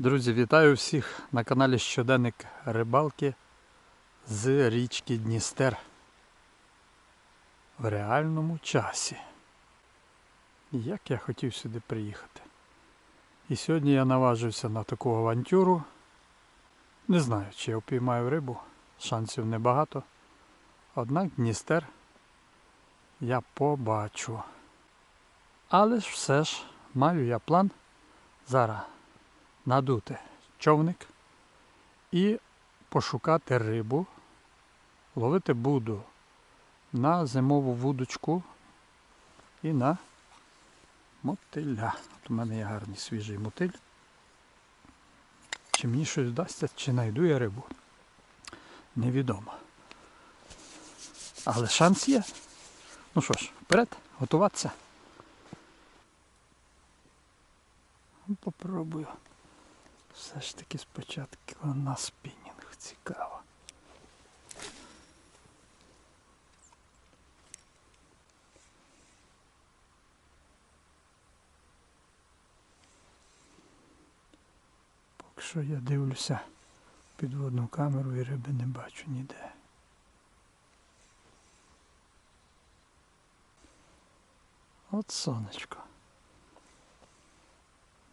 Друзі, вітаю всіх на каналі Щоденник рибалки з річки Дністер в реальному часі. Як я хотів сюди приїхати. І сьогодні я наважився на таку авантюру. Не знаю, чи я впіймаю рибу, шансів небагато. Однак Дністер я побачу. Але ж все ж маю я план зараз надути човник і пошукати рибу. Ловити буду на зимову вудочку і на мотиля. От у мене є гарний свіжий мотиль. Чи мені щось вдасться, чи знайду я рибу, невідомо. Але шанс є. Ну що ж, вперед, готуватися. Попробую. Все ж таки спочатку на спінінг цікаво. Поки що я дивлюся підводну камеру і риби не бачу ніде. От сонечко.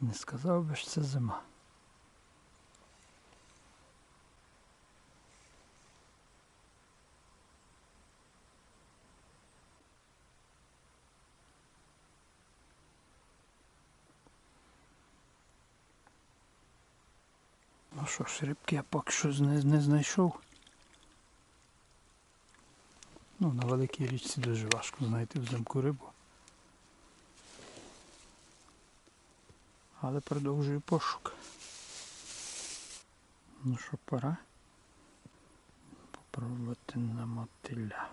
Не сказав би, що це зима. Що ж, рибки я поки що не, не знайшов. Ну, на великій річці дуже важко знайти взимку рибу. Але продовжую пошук. Ну що, пора попробувати на мотиля.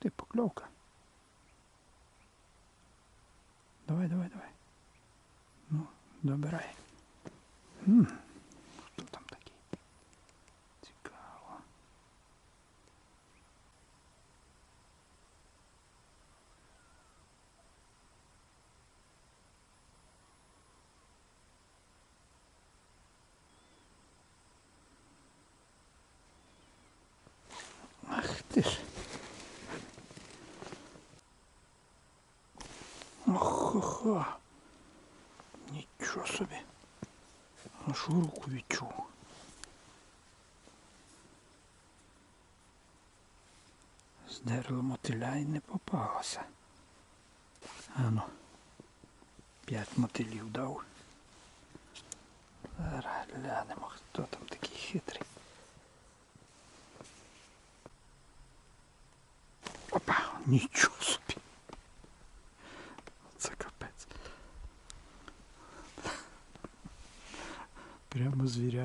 Ух поклевка. Давай, давай, давай. Ну, добирай. М, там такий? Цікаво. Ах ти ж. Охо-хо. Нічого собі. У руку відчув. Здерло мотиля і не попалося. Ану. П'ять мотилів дав. Зараз глянемо, хто там такий хитрий. Опа, нічого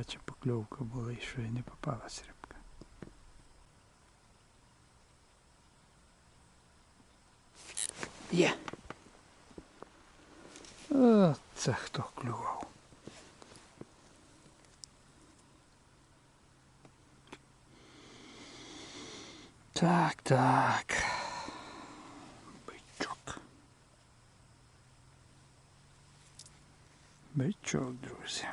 Звіряча покльовка була і що і не попалась рибка. Є. О, це хто клював. Так, так. Бичок. Бичок, друзі.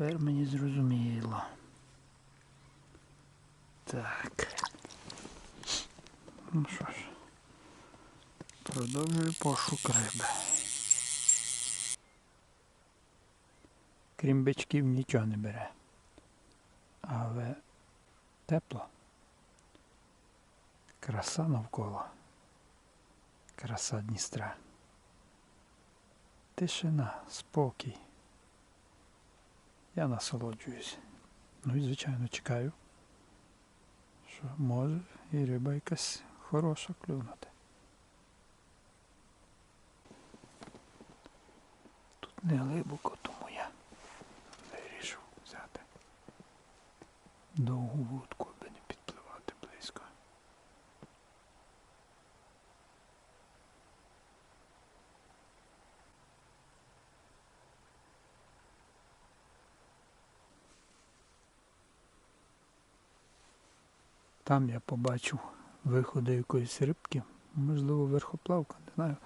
Тепер мені зрозуміло. Так. Ну що ж. Продовжую пошук риби. Крім бичків нічого не бере. Але тепло. Краса навколо. Краса Дністра. Тишина, спокій. Я насолоджуюсь. Ну і звичайно чекаю, що може і риба якась хороша клюнути. Тут не глибоко, тому я вирішив взяти довгу вудку, Там я побачив виходи якоїсь рибки, можливо, верхоплавка, не знаю.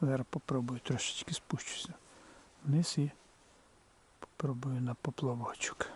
Зараз попробую трошечки спущуся вниз і попробую на поплавочок.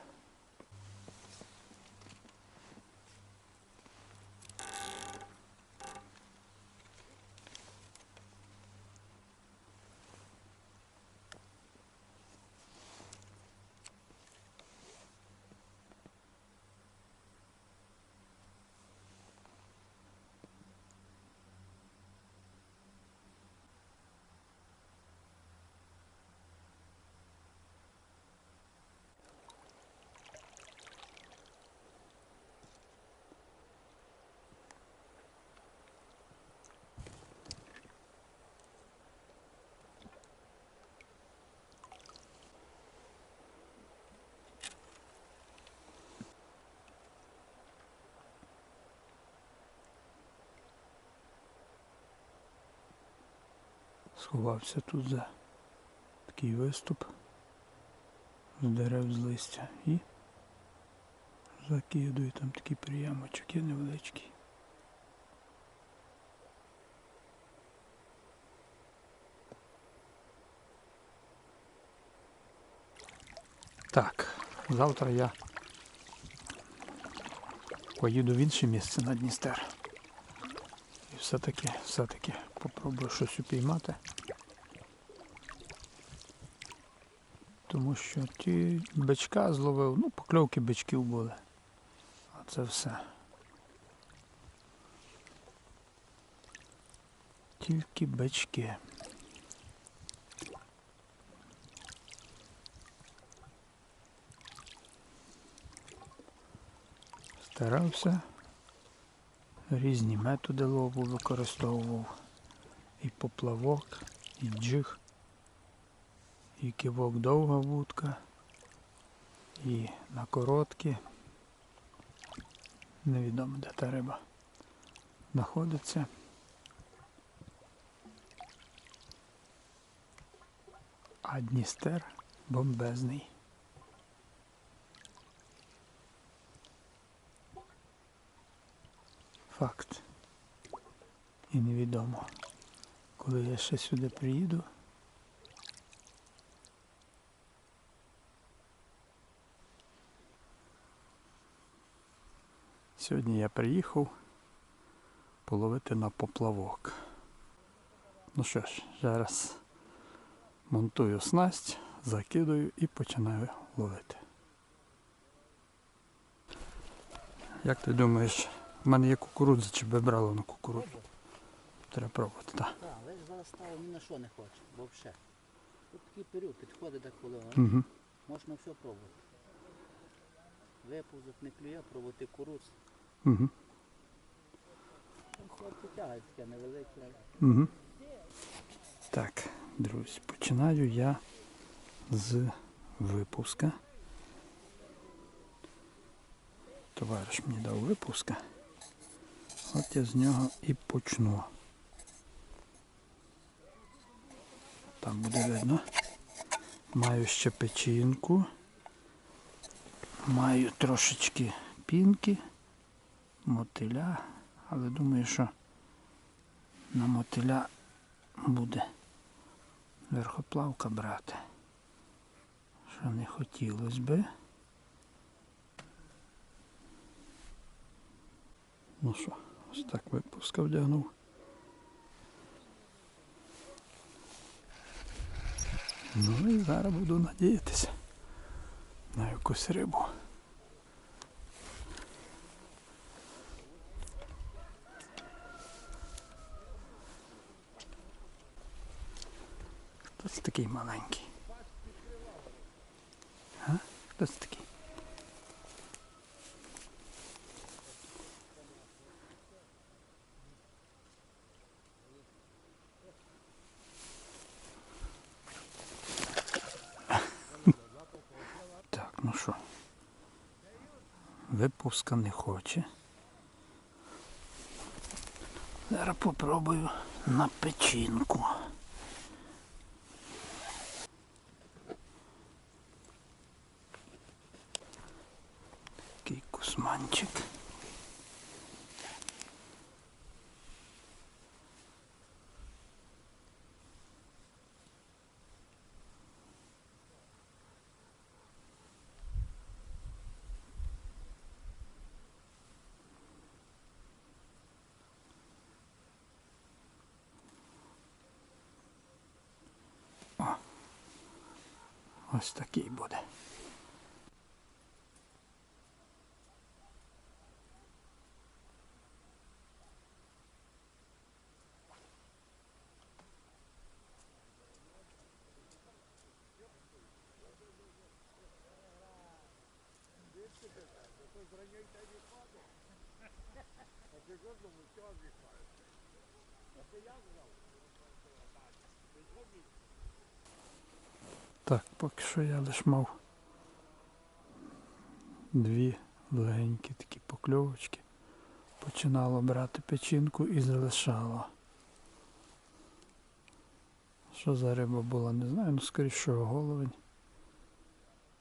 Сховався тут за такий виступ з дерев з листя і закидую там такий приямочок є невеличкий. Так, завтра я поїду в інше місце на Дністер. І все-таки, все-таки попробую щось упіймати. Тому що ті бичка зловив, ну, покльовки бичків були. А це все. Тільки бички. Старався різні методи лову використовував. І поплавок, і джиг, і кивок довга вудка, і на короткі. Невідомо де та риба знаходиться. А Дністер бомбезний. Факт. І невідомо, коли я ще сюди приїду. Сьогодні я приїхав половити на поплавок. Ну що ж, зараз монтую снасть, закидаю і починаю ловити. Як ти думаєш, в мене є кукурудза чи би брало на кукурудзу? Треба пробувати, так. Зараз стало ні на що не хоче, взагалі. Тут такий період підходить деколи, Угу. можна все пробувати. Виповзок не клює, пробувати куруц. Угу. Хлопці тягають таке невелике. Угу. Так, друзі, починаю я з випуска. Товариш мені дав випуска. От я з нього і почну. Там буде видно. Маю ще печінку. Маю трошечки пінки, мотиля, але думаю, що на мотиля буде верхоплавка брати. Що не хотілося би. Ну що, ось так випуска вдягнув. Ну і зараз буду надіятися на якусь рибу. Хтось такий маленький? А? Хтось такий? Випуска не хоче. Зараз попробую на печінку. 明日キーボで。Так, поки що я лиш мав дві легенькі такі покльовочки. Починало брати печінку і залишало. Що за риба була, не знаю, ну скоріше що головень.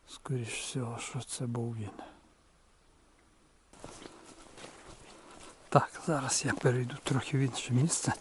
Скоріше всього, що це був він. Так, зараз я перейду трохи в інше місце.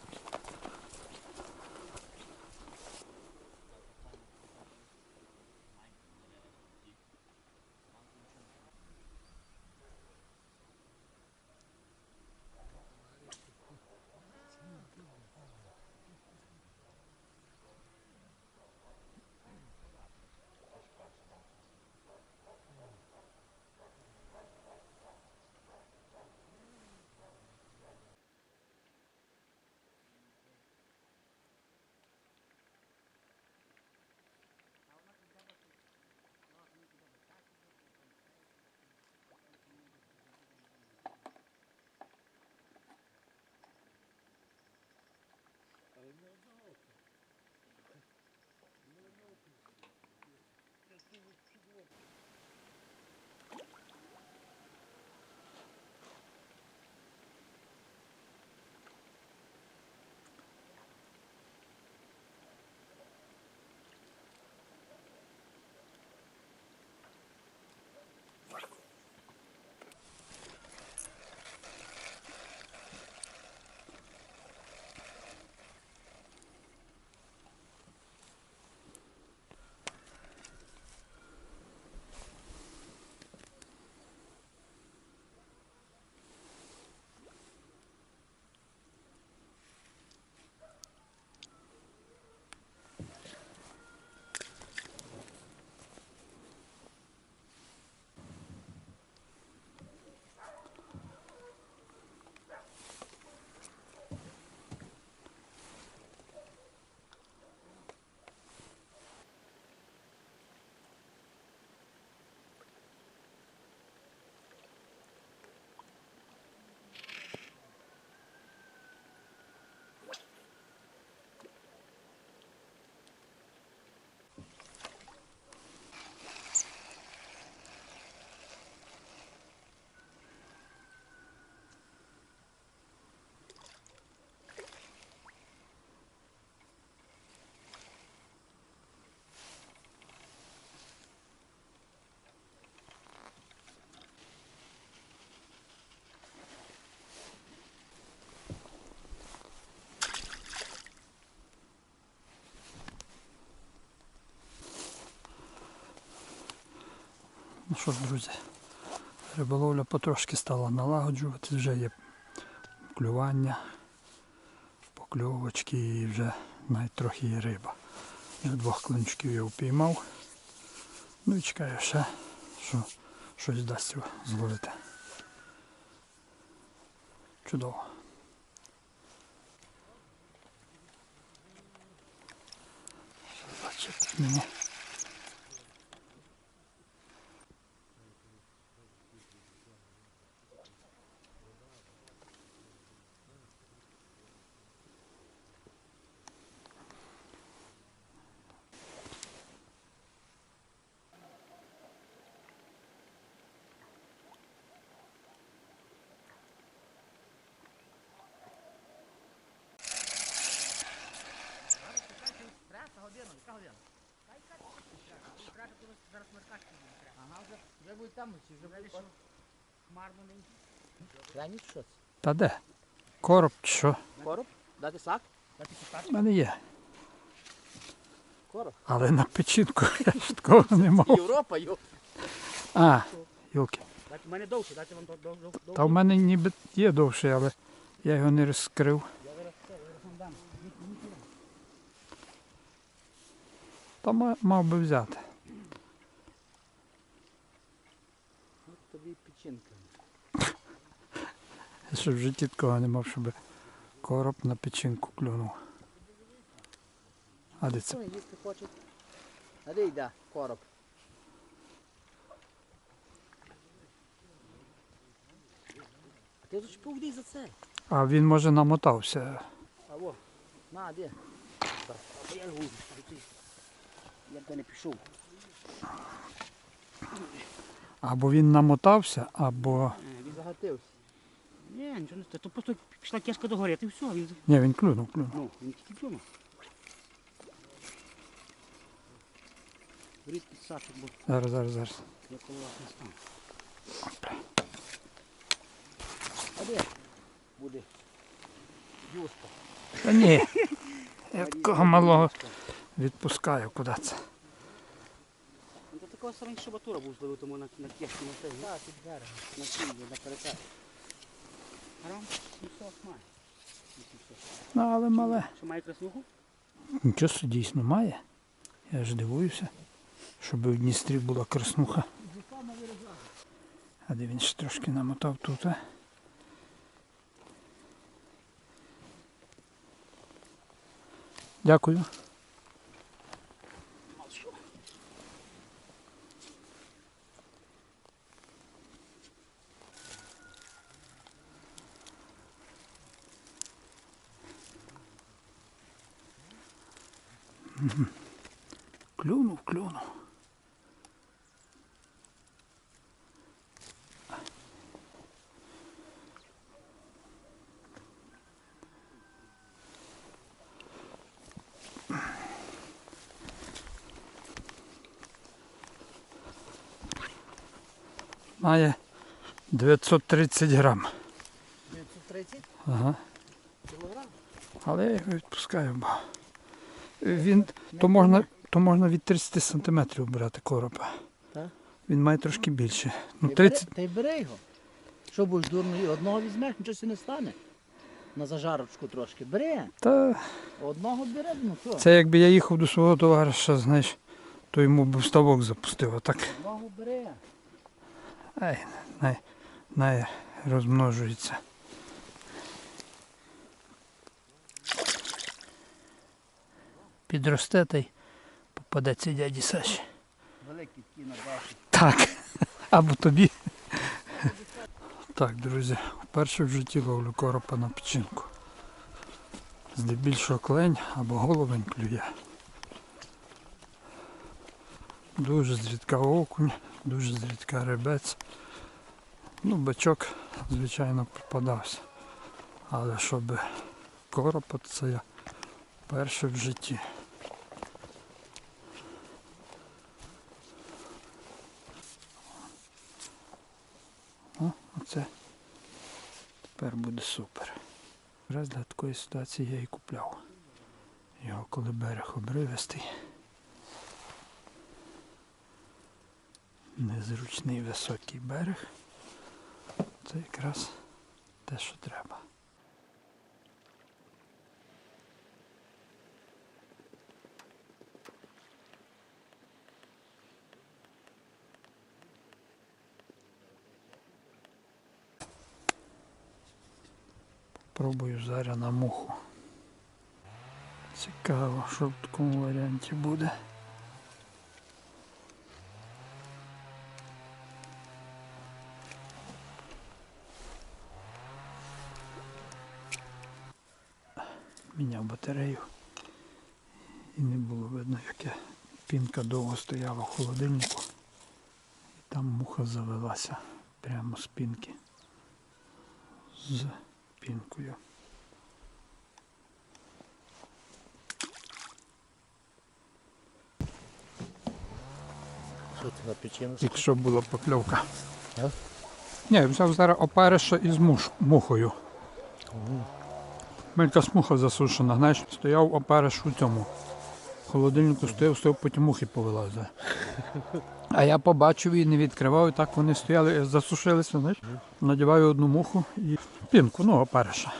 Ну що ж, друзі, риболовля потрошки стала налагоджуватись, вже є клювання, покльовочки і вже навіть трохи є риба. Я двох клинчиків я упіймав. Ну і чекаю ще, що щось дасть зловити. Чудово. Зачепить мені. Вже, будуть там, чи що що це? Та де? Короб чи що? Короб? Дати сак? дати. У мене є. Короб. Але на печінку я ж такого не мав. Європа, йо. А, юлки. Дайте в мене довше, дайте вам дов- дов- дов- Та в мене ніби є довший, але я його не розкрив. Я зараз це, я зараз вам дам. Ні- ні кіра. Та ма- мав би взяти. От тобі і печінка. Я ще в житті такого не мав, щоб короб на печінку клюнув. А де це? А де йде короб? А ти зачепив куди за це? А він може намотався. А во, на, де? А я б не пішов. Або він намотався, або. Е, Він загатився. Ні, нічого не стає. То просто пішла кешка догоріти і все. Він, Ні, він клюнув, клюнув. ну, він тільки плюнув. Рідкий сачок був, Зараз, зараз, зараз. я коло вас не став. А де? Буде. Юшка. Та ні. Я такого малого відпускаю куди це. То такого самого шабатура був зловив тому на, на кешку на цей. Так, під берегом. На сім'ї, на перекат. Ну має. Але мале. Що має краснуху? Нічого дійсно має. Я ж дивуюся, щоб у Дністрі була краснуха. А де він ще трошки намотав тут. А? Дякую. Клюнув, клюнув. Має 930 грам. 930 Ага. кілограм. Але я його відпускаю, бо він то можна, то можна від 30 сантиметрів брати коропа. Так. Він має трошки більше. Ну, Та й 30, бери- Та й бери його. Що будеш дурний? Одного візьмеш, нічого не стане. На зажарочку трошки. Бери. та Одного бери, ну що? це якби я їхав до свого товариша, знаєш, то йому б ставок запустив. А так Одного бери. Ай, най, най розмножується. Підросте та й попадеться дяді Саші. Великий на баші. Так. Або тобі. Так, друзі, вперше в житті ловлю коропа на печінку. Здебільшого клень або головень клює. Дуже зрідка окунь, дуже зрідка рибець. Ну, бичок, звичайно, попадався. Але щоб коропа, це я вперше в житті. О, оце тепер буде супер. Раз для такої ситуації я і купляв. Його коли берег обривистий. Незручний високий берег. Це якраз те, що треба. Пробую зараз на муху. Цікаво, що в такому варіанті буде. Міняв батарею. І не було видно, як я пінка довго стояла в холодильнику. І там муха завелася прямо з пінки. З пінкою. Що якщо була покльовка. А? Ні, взяв зараз опариша із муш, мухою. Мелька смуха засушена, знаєш, стояв опереш у цьому. В холодильнику стояв, стояв, потім мухи повилазили. А я побачив і не відкривав, і так вони стояли, засушилися, знаєш. Надіваю одну муху і пінку, ну, опариша.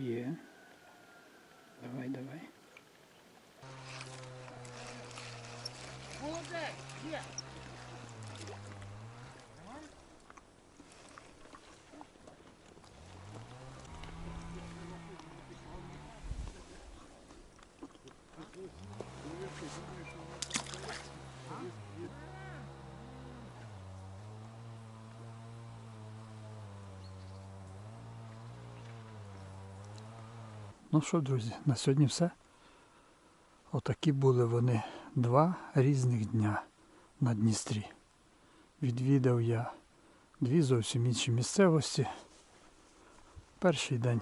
Є. Давай, давай. Молодець, є. Ну що, друзі, на сьогодні все. Отакі були вони два різних дня на Дністрі. Відвідав я дві зовсім інші місцевості. Перший день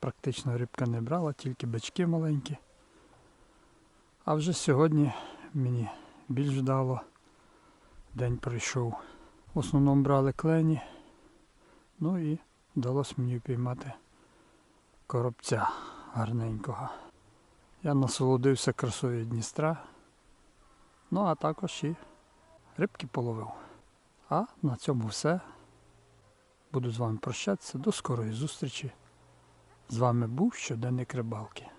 практично рибка не брала, тільки бички маленькі. А вже сьогодні мені більш вдало. День пройшов. В основному брали клені. Ну і вдалося мені піймати коробця гарненького. Я насолодився красою Дністра. Ну а також і рибки половив. А на цьому все. Буду з вами прощатися. До скорої зустрічі. З вами був щоденник рибалки.